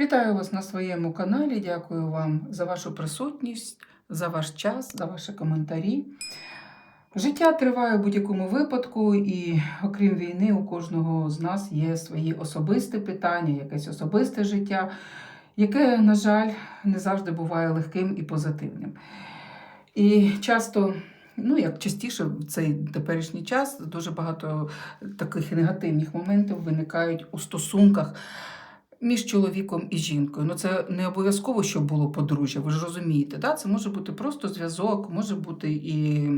Вітаю вас на своєму каналі. Дякую вам за вашу присутність, за ваш час, за ваші коментарі. Життя триває в будь-якому випадку, і окрім війни, у кожного з нас є свої особисті питання, якесь особисте життя, яке, на жаль, не завжди буває легким і позитивним. І часто, ну як частіше в цей теперішній час, дуже багато таких негативних моментів виникають у стосунках між чоловіком і жінкою. Ну це не обов'язково, щоб було подружжя, ви ж розумієте. Да? Це може бути просто зв'язок, може бути і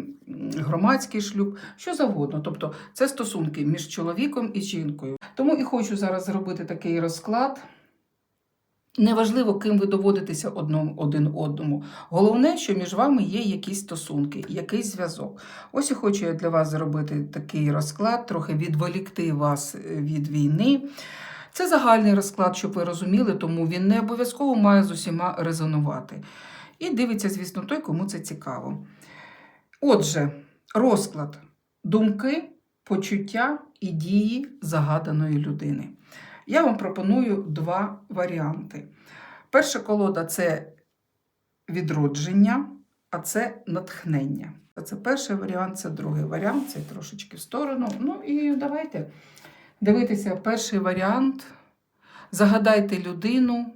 громадський шлюб, що завгодно. Тобто це стосунки між чоловіком і жінкою. Тому і хочу зараз зробити такий розклад. Неважливо, ким ви доводитеся одному, один одному. Головне, що між вами є якісь стосунки, якийсь зв'язок. Ось і хочу я для вас зробити такий розклад, трохи відволікти вас е, від війни. Це загальний розклад, щоб ви розуміли, тому він не обов'язково має з усіма резонувати. І дивиться, звісно, той, кому це цікаво. Отже, розклад думки, почуття і дії загаданої людини. Я вам пропоную два варіанти. Перша колода це відродження, а це натхнення. Це перший варіант, це другий варіант, це трошечки в сторону. Ну і давайте дивитися перший варіант. Загадайте людину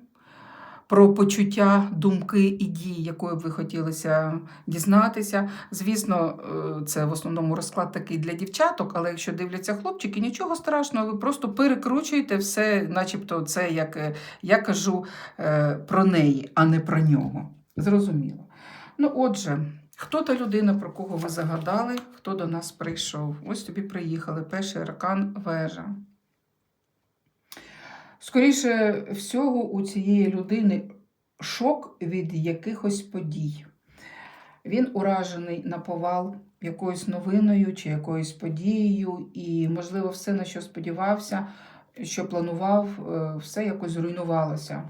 про почуття, думки і дії, якої б ви хотілося дізнатися. Звісно, е, це в основному розклад такий для дівчаток, але якщо дивляться хлопчики, нічого страшного, ви просто перекручуєте все, начебто це як е, я кажу е, про неї, а не про нього. Зрозуміло. Ну, отже, хто та людина, про кого ви загадали, хто до нас прийшов? Ось тобі приїхали. Перший аркан вежа. Скоріше всього, у цієї людини шок від якихось подій. Він уражений на повал якоюсь новиною чи якоюсь подією, і, можливо, все, на що сподівався, що планував, е, все якось зруйнувалося.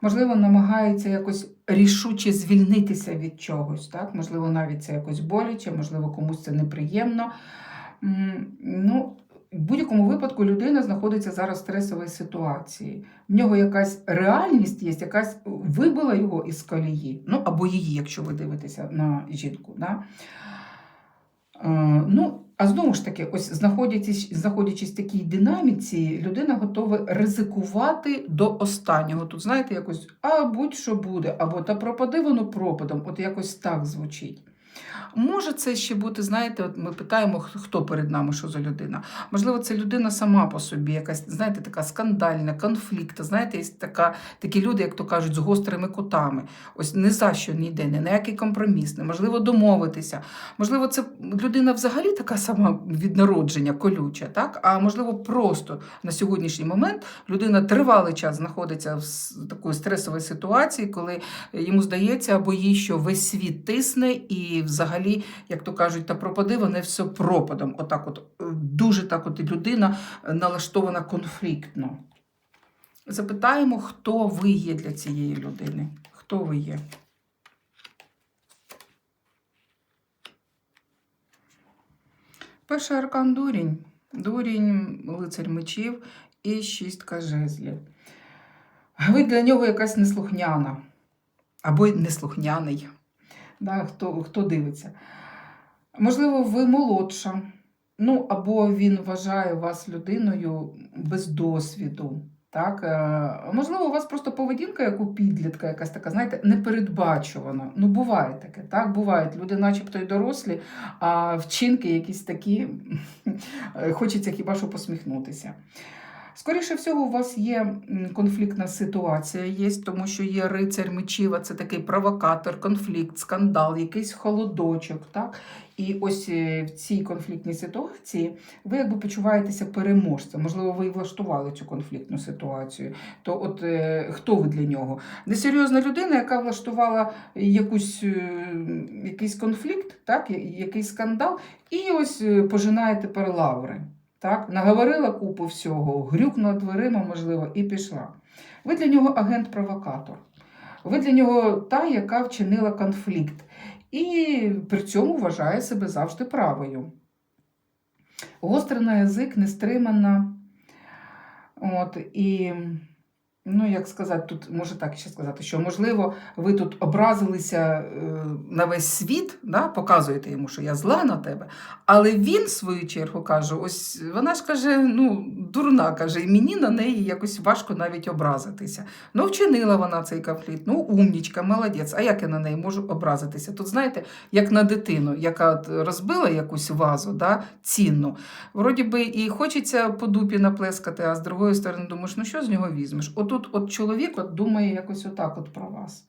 Можливо, намагається якось рішуче звільнитися від чогось. Так? Можливо, навіть це якось боляче, можливо, комусь це неприємно. Ну, в будь-якому випадку людина знаходиться зараз в стресовій ситуації. В нього якась реальність є, якась вибила його із колії. Ну, або її, якщо ви дивитеся на жінку. Да? Е, Ну, а знову ж таки, ось знаходячись, знаходячись в такій динаміці, людина готова ризикувати до останнього. Тут, знаєте, якось, а будь-що буде, або та пропади воно пропадом, от якось так звучить. Може, це ще бути, знаєте, от ми питаємо, хто перед нами, що за людина. Можливо, це людина сама по собі, якась, знаєте, така скандальна, конфліктна. Знаєте, є така, такі люди, як то кажуть, з гострими кутами. Ось не за що не йде, не на який компроміс, неможливо домовитися. Можливо, це людина взагалі така сама від народження, колюча, так? а можливо, просто на сьогоднішній момент людина тривалий час знаходиться в такої стресовій ситуації, коли йому здається або їй, що весь світ тисне, і взагалі, як то кажуть, та пропади, вони все пропадом. Отак, от е, дуже так, от людина е, налаштована конфліктно. Запитаємо, хто ви є для цієї людини. Хто ви є? Перший аркан дурінь. Дурінь, лицарь мечів і шістка жезлів. Ви для нього якась неслухняна або неслухняний. Да, хто, хто дивиться. Можливо, ви молодша. Ну, або він вважає вас людиною без досвіду. Так? Е, Можливо, у вас просто поведінка, як у підлітка, якась така, знаєте, непередбачувана. Ну, буває таке, так? Бувають. Люди начебто й дорослі, а вчинки якісь такі, е, хочеться хіба що посміхнутися. Скоріше всього, у вас є конфліктна ситуація, є, тому що є рицар мечів, а це такий провокатор, конфлікт, скандал, якийсь холодочок. Так? І ось е, в цій конфліктній ситуації ви якби почуваєтеся переможцем. Можливо, ви і влаштували цю конфліктну ситуацію. То от е, хто ви для нього? Несерйозна людина, яка влаштувала якусь, е, якийсь конфлікт, так? якийсь скандал, і ось е, пожинає тепер лаври. Так? Наговорила купу всього, грюкнула дверима, можливо, і пішла. Ви для нього агент-провокатор. Ви для нього та, яка вчинила конфлікт. І при цьому вважає себе завжди правою. Гостра на язик, нестримана. От, і Ну, як сказати, тут може так ще сказати, що можливо ви тут образилися е, на весь світ, да, показуєте йому, що я зла на тебе. Але він, в свою чергу, каже: ось вона ж каже, ну, дурна каже, і мені на неї якось важко навіть образитися. Ну, вчинила вона цей конфлікт, ну, умнічка, молодець. А як я на неї можу образитися? Тут, знаєте, як на дитину, яка розбила якусь вазу, да, цінну. Вроді би і хочеться по дупі наплескати, а з другої сторони думаєш, ну що з нього візьмеш? Отут от чоловік от думає якось отак от про вас.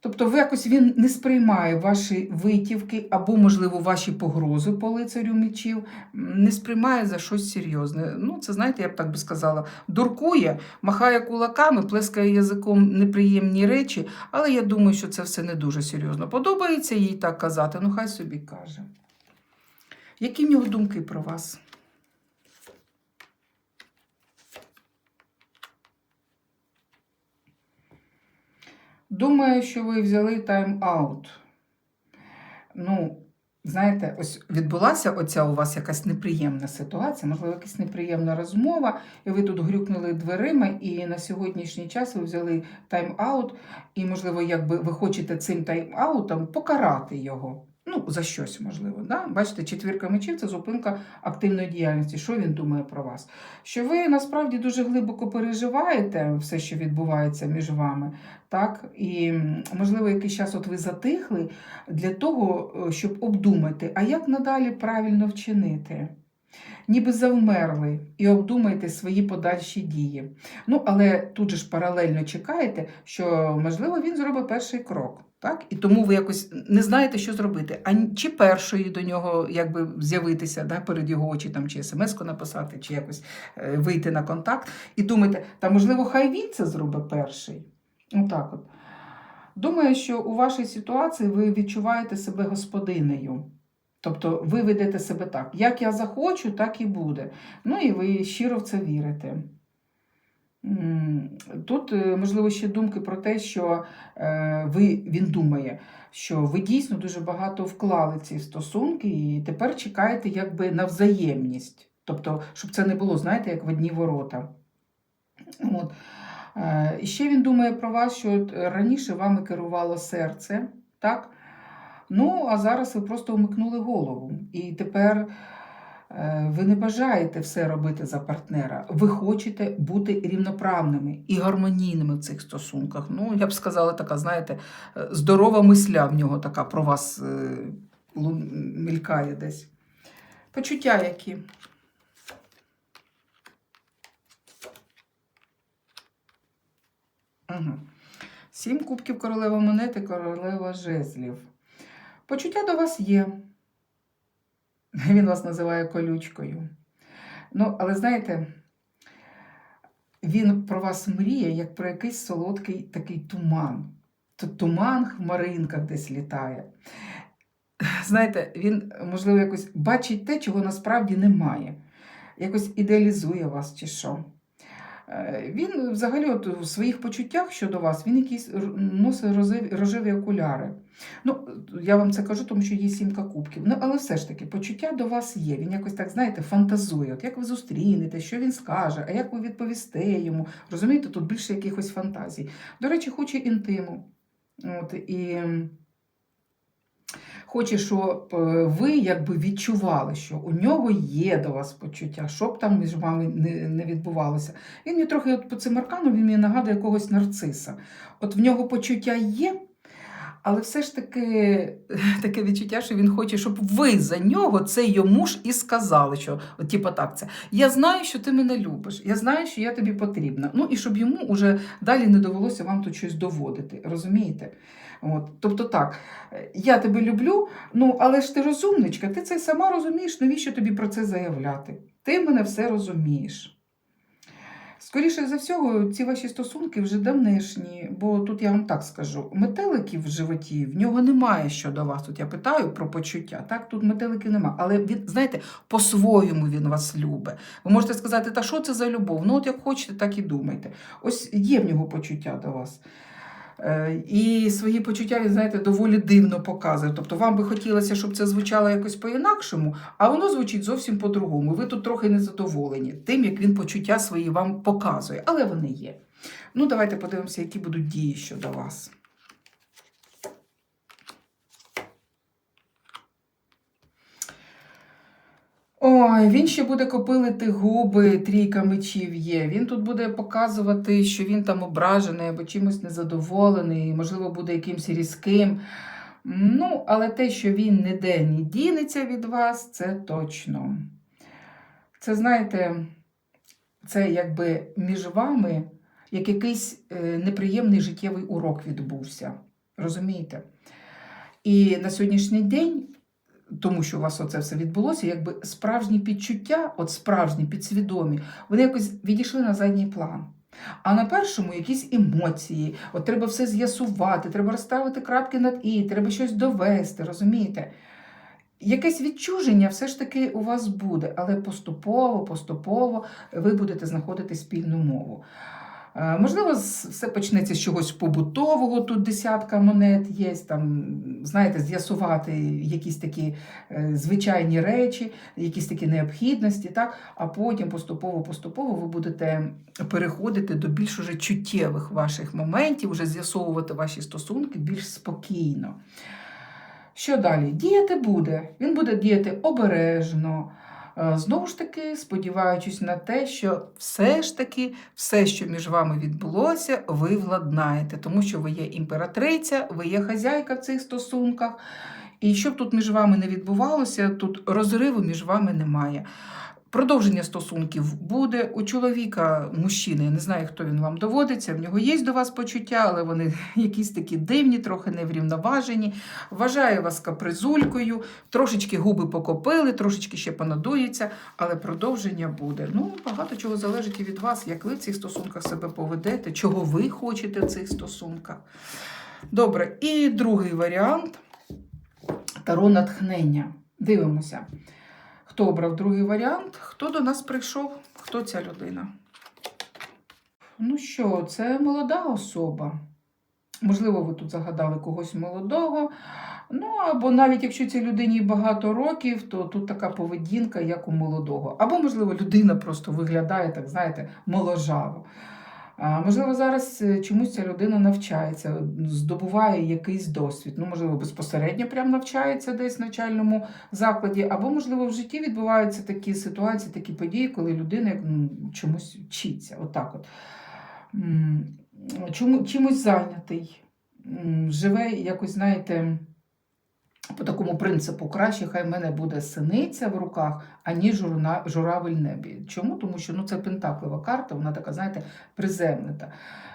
Тобто ви якось він не сприймає ваші витівки або, можливо, ваші погрози по лицарю мечів, не сприймає за щось серйозне. Ну, це знаєте, я б так би сказала, дуркує, махає кулаками, плескає язиком неприємні речі, але я думаю, що це все не дуже серйозно. Подобається їй так казати, ну хай собі каже. Які в нього думки про вас? Думаю, що ви взяли тайм-аут. Ну, знаєте, ось відбулася оця у вас якась неприємна ситуація, можливо, якась неприємна розмова, і ви тут грюкнули дверима, і на сьогоднішній час ви взяли тайм-аут, і, можливо, якби ви хочете цим тайм-аутом покарати його. Ну, за щось можливо. Да? Бачите, четвірка мечів це зупинка активної діяльності. Що він думає про вас? Що ви насправді дуже глибоко переживаєте все, що відбувається між вами. Так? І, можливо, якийсь час от ви затихли для того, е, щоб обдумати, а як надалі правильно вчинити. Ніби завмерли і обдумайте свої подальші дії. Ну, але тут же ж паралельно чекаєте, що, можливо, він зробить перший крок. Так? І тому ви якось не знаєте, що зробити. А чи першої до нього якби з'явитися да, перед його очі, там, чи смс-ку написати, чи якось е, вийти на контакт, і думаєте, та можливо, хай він це зробить перший. Отак от. Думаю, що у вашій ситуації ви відчуваєте себе господинею. Тобто ви ведете себе так, як я захочу, так і буде. Ну і ви щиро в це вірите. Тут, е, можливо, ще думки про те, що е, ви, він думає, що ви дійсно дуже багато вклали ці стосунки і тепер чекаєте якби на взаємність. Тобто, щоб це не було, знаєте, як в одні ворота. От. Е, І ще він думає про вас, що раніше вами керувало серце, так? Ну, а зараз ви просто вмикнули голову. І тепер ви не бажаєте все робити за партнера. Ви хочете бути рівноправними і гармонійними в цих стосунках. Ну, я б сказала, така, знаєте, е, здорова мисля в нього така про вас е, мількає десь. Почуття які? Угу. Сім кубків королева монети, королева жезлів. Почуття до вас є. Він вас називає колючкою. Ну, але знаєте, він про вас мріє, як про якийсь солодкий такий туман. Туман в хмаринках десь літає. Знаєте, він, можливо, якось бачить те, чого насправді немає. Якось ідеалізує вас чи що. Е, Він взагалі от у своїх почуттях щодо вас він якісь носить рожеві, окуляри. Ну, я вам це кажу, тому що є сімка кубків. Ну, але все ж таки, почуття до вас є. Він якось так, знаєте, фантазує. От як ви зустрінете, що він скаже, а як ви відповісте йому. Розумієте, тут більше якихось фантазій. До речі, хоче інтиму. От, і хоче, щоб е, ви якби відчували, що у нього є до вас почуття, що б там між вами не, відбувалося. Він мені трохи от по цим арканам він мені нагадує якогось нарциса. От в нього почуття є. Але все ж таки таке відчуття, що він хоче, щоб ви за нього це йому ж і сказали, що от, типу, так це. Я знаю, що ти мене любиш, я знаю, що я тобі потрібна. Ну і щоб йому уже далі не довелося вам тут щось доводити. Розумієте? От, тобто так, я тебе люблю, ну але ж ти розумничка, ти це сама розумієш, навіщо тобі про це заявляти? Ти мене все розумієш. Скоріше за всього, ці ваші стосунки вже давнишні, бо тут я вам так скажу: метеликів в животі в нього немає щодо вас. Тут я питаю про почуття. Так, тут метеликів немає. Але він, знаєте, по-своєму він вас любить. Ви можете сказати, та що це за любов? Ну, от як хочете, так і думайте. Ось є в нього почуття до вас. Е, І свої почуття він, знаєте, доволі дивно показує. Тобто вам би хотілося, щоб це звучало якось по-інакшому, а воно звучить зовсім по-другому. Ви тут трохи незадоволені тим, як він почуття свої вам показує, але вони є. Ну, давайте подивимося, які будуть дії щодо вас. Ой, він ще буде копилити губи, трійка мечів є. Він тут буде показувати, що він там ображений або чимось незадоволений, можливо, буде якимось різким. Ну, але те, що він ніде не дінеться від вас, це точно. Це, знаєте, це якби між вами як якийсь е, неприємний життєвий урок відбувся. Розумієте? І на сьогоднішній день тому що у вас оце все відбулося, якби справжні підчуття, от справжні підсвідомі, вони якось відійшли на задній план. А на першому якісь емоції, от треба все з'ясувати, треба розставити крапки над і, треба щось довести, розумієте? Якесь відчуження все ж таки у вас буде, але поступово, поступово ви будете знаходити спільну мову. Е, Можливо, все почнеться з чогось побутового, тут десятка монет є, там, знаєте, з'ясувати якісь такі е, звичайні речі, якісь такі необхідності, так? а потім поступово-поступово ви будете переходити до більш уже чуттєвих ваших моментів, вже з'ясовувати ваші стосунки більш спокійно. Що далі? Діяти буде. Він буде діяти обережно. Е, Знову ж таки, сподіваючись на те, що все ж таки, все, що між вами відбулося, ви владнаєте, тому що ви є імператриця, ви є хазяйка в цих стосунках. І щоб тут між вами не відбувалося, тут розриву між вами немає. Продовження стосунків буде у чоловіка, мужчини, я не знаю, хто він вам доводиться. В нього є до вас почуття, але вони якісь такі дивні, трохи неврівноважені. Вважає вас капризулькою, трошечки губи покопили, трошечки ще понадується, але продовження буде. Ну, багато чого залежить і від вас, як ви в цих стосунках себе поведете, чого ви хочете в цих стосунках. Добре, і другий варіант таро натхнення. Дивимося. Хто обрав другий варіант? Хто до нас прийшов? Хто ця людина? Ну що, це молода особа. Можливо, ви тут загадали когось молодого. Ну, або навіть якщо цій людині багато років, то тут така поведінка, як у молодого. Або, можливо, людина просто виглядає, так знаєте, моложаво. Можливо, зараз е, чомусь ця людина навчається, здобуває якийсь досвід. Ну, можливо, безпосередньо прям навчається десь в навчальному закладі, або, можливо, в житті відбуваються такі ситуації, такі події, коли людина ну, чомусь вчиться. Отак от. Чому, чимось зайнятий, живе якось, знаєте, по такому принципу, краще хай мене буде синиця в руках, аніж журавль журавель небі. Чому? Тому що ну, це пентаклева карта, вона така, знаєте, приземнита.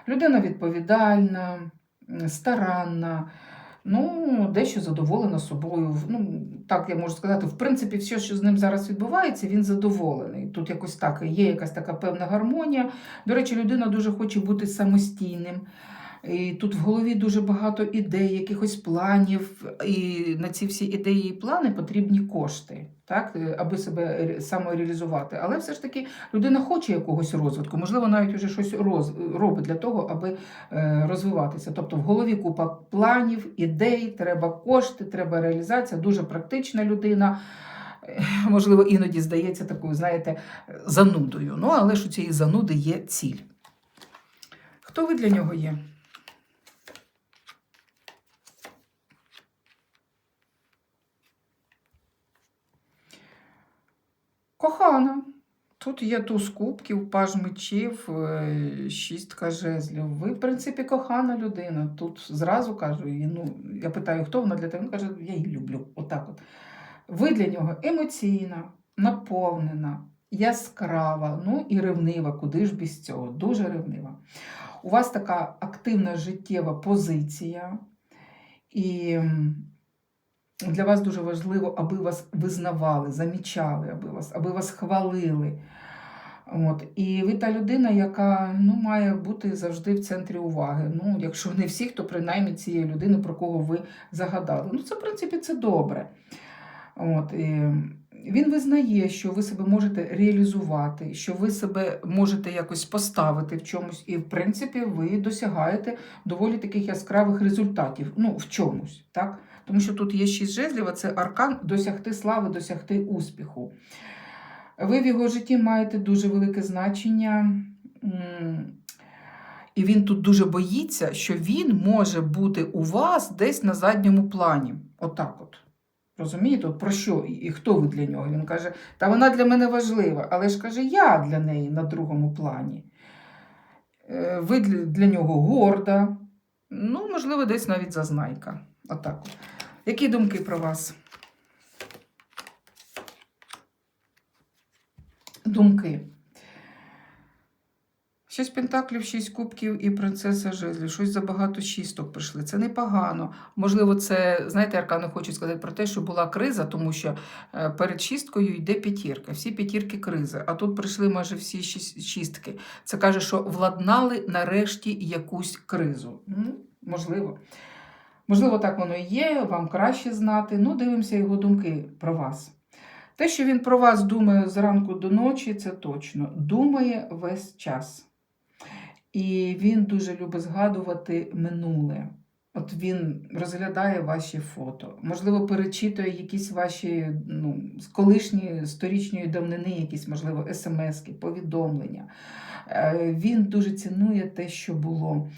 Людина відповідальна, старанна, ну, дещо задоволена собою. Ну, так я можу сказати, в принципі, все, що з ним зараз відбувається, він задоволений. Тут якось так є якась така певна гармонія. До речі, людина дуже хоче бути самостійним. І тут в голові дуже багато ідей, якихось планів, і на ці всі ідеї і плани потрібні кошти, так, е, аби себе самореалізувати. Але все ж таки людина хоче якогось розвитку, можливо, навіть вже щось роз, робить для того, аби е, розвиватися. Тобто в голові купа планів, ідей, треба кошти, треба реалізація, дуже практична людина. Е, Можливо, іноді здається такою, знаєте, занудою. Ну, але ж у цієї зануди є ціль. Хто ви для нього є? Кохана. Тут є туз кубків, паж мечів, е, шістка жезлів. Ви, в принципі, кохана людина. Тут зразу кажу, ну, я питаю, хто вона для тебе? Він каже, я її люблю. Отак от. Ви для нього емоційна, наповнена, яскрава, ну і ревнива. Куди ж без цього? Дуже ревнива. У вас така активна життєва позиція. І для вас дуже важливо, аби вас визнавали, замічали, аби вас, аби вас хвалили. От. І ви та людина, яка ну, має бути завжди в центрі уваги. Ну, якщо не всіх, то принаймні цієї людини, про кого ви загадали. Ну, це, в принципі, це добре. От, і Він визнає, що ви себе можете реалізувати, що ви себе можете якось поставити в чомусь, і, в принципі, ви досягаєте доволі таких яскравих результатів. Ну, в чомусь, так? Тому що тут є шість жезлів, а це аркан досягти слави, досягти успіху. Ви в його житті маєте дуже велике значення. І він тут дуже боїться, що він може бути у вас десь на задньому плані. Отак от. Розумієте, от про що і хто ви для нього? Він каже, та вона для мене важлива, але ж каже, я для неї на другому плані. Е, Ви для нього горда, ну, можливо, десь навіть зазнайка. Отак. От. Які думки про вас? Думки. Шість пентаклів, шість кубків і принцеса жезлів. Щось забагато шісток прийшли. Це непогано. Можливо, це, знаєте, аркани хочуть сказати про те, що була криза, тому що е, перед шісткою йде п'ятірка. Всі п'ятірки кризи. А тут прийшли майже всі шістки. Це каже, що владнали нарешті якусь кризу. Можливо. Можливо, так воно і є, вам краще знати. Ну, дивимося його думки про вас. Те, що він про вас думає зранку до ночі, це точно. Думає весь час. І він дуже любить згадувати минуле. От він розглядає ваші фото, можливо, перечитує якісь ваші ну, з колишні сторічної давнини, якісь, можливо, смски, повідомлення. Е, Він дуже цінує те, що було.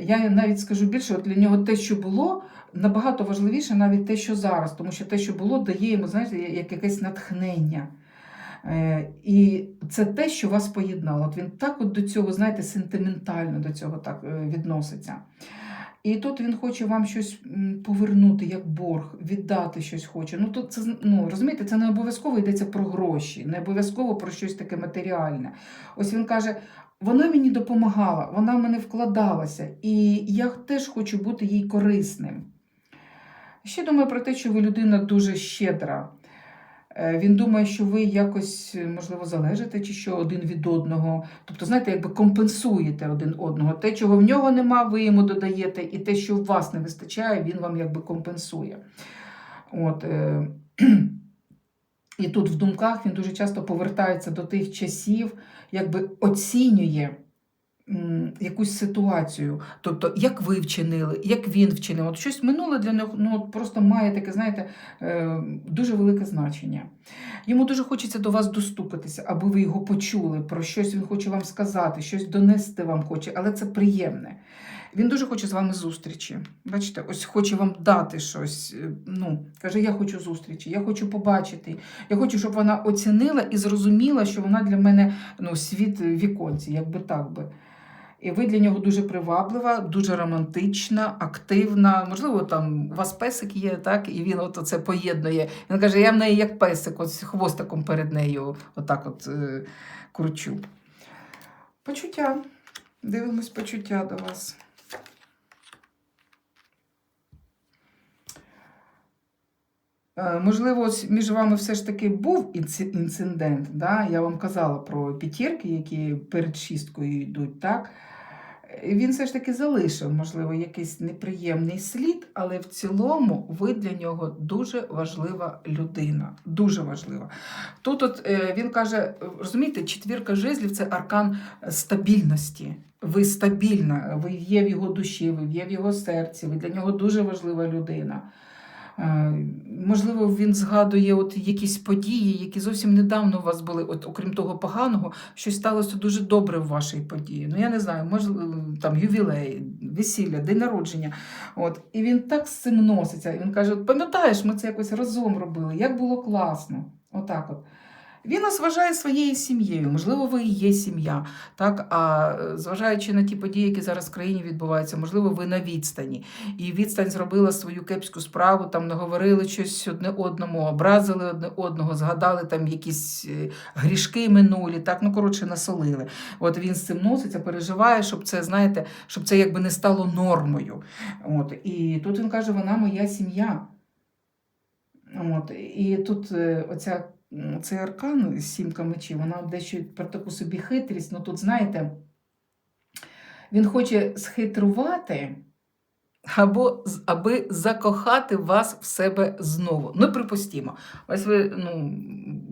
Я навіть скажу більше, от для нього те, що було, набагато важливіше навіть те, що зараз, тому що те, що було, дає йому, знаєте, як якесь натхнення. Е, І це те, що вас поєднало. От він так от до цього, знаєте, сентиментально до цього так е, відноситься. І тут він хоче вам щось повернути, як борг, віддати щось хоче. Ну, тут це, ну, розумієте, це не обов'язково йдеться про гроші, не обов'язково про щось таке матеріальне. Ось він каже: вона мені допомагала, вона в мене вкладалася, і я теж хочу бути їй корисним. Ще думаю про те, що ви людина дуже щедра. Е, Він думає, що ви якось, е, можливо, залежите чи що один від одного. Тобто, знаєте, якби компенсуєте один одного. Те, чого в нього нема, ви йому додаєте, і те, що у вас не вистачає, він вам якби компенсує. От, е, і тут в думках він дуже часто повертається до тих часів, якби оцінює якусь ситуацію. Тобто, як ви вчинили, як він вчинив. От щось минуле для нього ну, просто має таке, знаєте, е, дуже велике значення. Йому дуже хочеться до вас достукатися, аби ви його почули, про щось він хоче вам сказати, щось донести вам хоче, але це приємне. Він дуже хоче з вами зустрічі. Бачите, ось хоче вам дати щось. е, Ну, каже, я хочу зустрічі, я хочу побачити. Я хочу, щоб вона оцінила і зрозуміла, що вона для мене ну, світ віконці, якби так би. І ви для нього дуже приваблива, дуже романтична, активна. Можливо, там у вас песик є, так, і він от це поєднує. Він каже, я в неї як песик, от хвостиком перед нею отак от е, кручу. Почуття. Дивимось почуття до вас. Можливо, ось між вами все ж таки був інцидент. Да? Я вам казала про п'ятірки, які перед шісткою йдуть. Так? Е, Він все ж таки залишив, можливо, якийсь неприємний слід, але в цілому ви для нього дуже важлива людина. Дуже важлива. Тут от, е, він каже: розумієте, четвірка жезлів це аркан е, стабільності. Ви стабільна, ви є в його душі, ви є в його серці, ви для нього дуже важлива людина. Е, Можливо, він згадує от якісь події, які зовсім недавно у вас були, от, окрім того поганого, щось сталося дуже добре в вашій події. Ну, я не знаю, можливо, там ювілей, весілля, день народження. От. І він так з цим носиться. І він каже: пам'ятаєш, ми це якось разом робили, як було класно. Отак от. Він нас вважає своєю сім'єю, можливо, ви і є сім'я. Так? А е, зважаючи на ті події, які зараз в країні відбуваються, можливо, ви на відстані. І відстань зробила свою кепську справу, там наговорили щось одне одному, образили одне одного, згадали там якісь е, грішки минулі, так, ну коротше, насолили. От він з цим носиться, переживає, щоб це, знаєте, щоб це якби не стало нормою. От. І тут він каже, вона моя сім'я. От. І тут е, оця, цей аркан сімка мечів, вона дещо про таку собі хитрість. Ну тут, знаєте, він хоче схитрувати, або аби закохати вас в себе знову. Ну, припустімо, ось ви ну,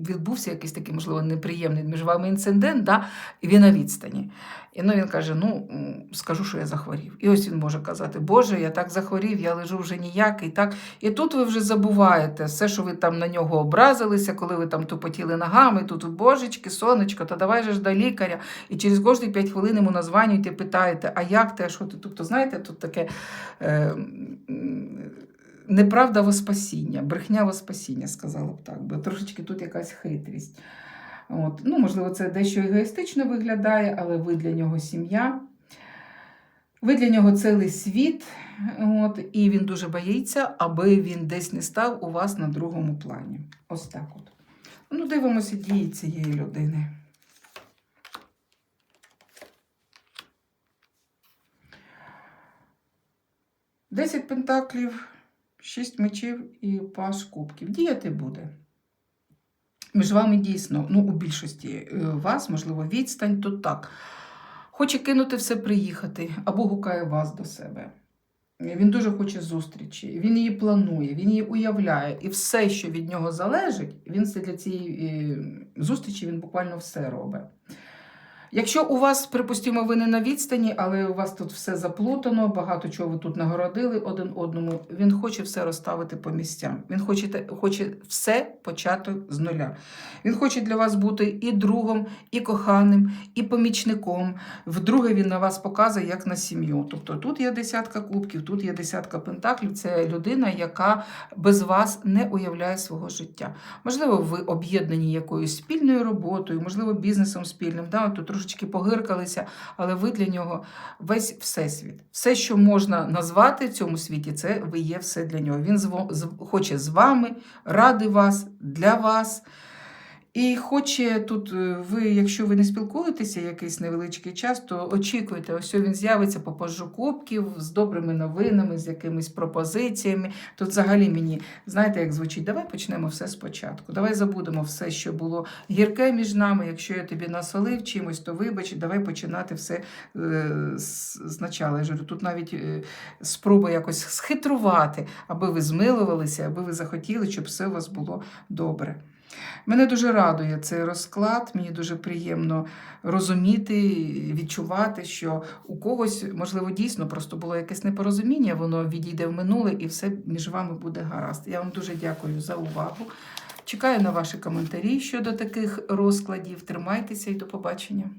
відбувся якийсь такий, можливо, неприємний між вами інцидент, да? і він на відстані. І ну, він каже: ну, скажу, що я захворів. І ось він може казати, Боже, я так захворів, я лежу вже ніякий. Так? І тут ви вже забуваєте все, що ви там на нього образилися, коли ви там тупотіли ногами, тут божечки, сонечко, та давай же ж до лікаря. І через кожні 5 хвилин йому названюєте, питаєте, а як а що ти? Тобто, знаєте, тут таке неправда во спасіння, брехня во спасіння, сказала б так, бо трошечки тут якась хитрість. От. Ну, можливо, це дещо егоїстично виглядає, але ви для нього сім'я. Ви для нього цілий світ, от, і він дуже боїться, аби він десь не став у вас на другому плані. Ось так от. Ну, дивимося дії цієї людини. Десять пентаклів, шість мечів і паш кубків. Діяти буде. Між вами дійсно, ну, у більшості е, вас, можливо, відстань, то так. Хоче кинути все, приїхати, або гукає вас до себе. Він дуже хоче зустрічі, він її планує, він її уявляє. І все, що від нього залежить, він все для цієї е, зустрічі він буквально все робить. Якщо у вас, припустимо, ви не на відстані, але у вас тут все заплутано, багато чого ви тут нагородили один одному, він хоче все розставити по місцям. Він хоче, хоче все почати з нуля. Він хоче для вас бути і другом, і коханим, і помічником. Вдруге він на вас показує як на сім'ю. Тобто тут є десятка кубків, тут є десятка пентаклів. Це людина, яка без вас не уявляє свого життя. Можливо, ви об'єднані якоюсь спільною роботою, можливо, бізнесом спільним. Да? Тут трошечки погиркалися, але ви для нього весь всесвіт. Все, що можна назвати в цьому світі, це ви є все для нього. Він хоче з вами, ради вас, для вас. І хоче тут, е, ви, якщо ви не спілкуєтеся якийсь невеличкий час, то очікуйте, ось він з'явиться по пажу кубків з добрими новинами, з якимись пропозиціями. Тут взагалі мені, знаєте, як звучить, давай почнемо все спочатку. Давай забудемо все, що було гірке між нами. Якщо я тобі насолив чимось, то вибач, давай починати все е, спочатку. Я ж тут навіть е, спроба якось схитрувати, аби ви змилувалися, аби ви захотіли, щоб все у вас було добре. Мене дуже радує цей розклад. Мені дуже приємно розуміти, відчувати, що у когось, можливо, дійсно просто було якесь непорозуміння, воно відійде в минуле і все між вами буде гаразд. Я вам дуже дякую за увагу. Чекаю на ваші коментарі щодо таких розкладів. Тримайтеся і до побачення.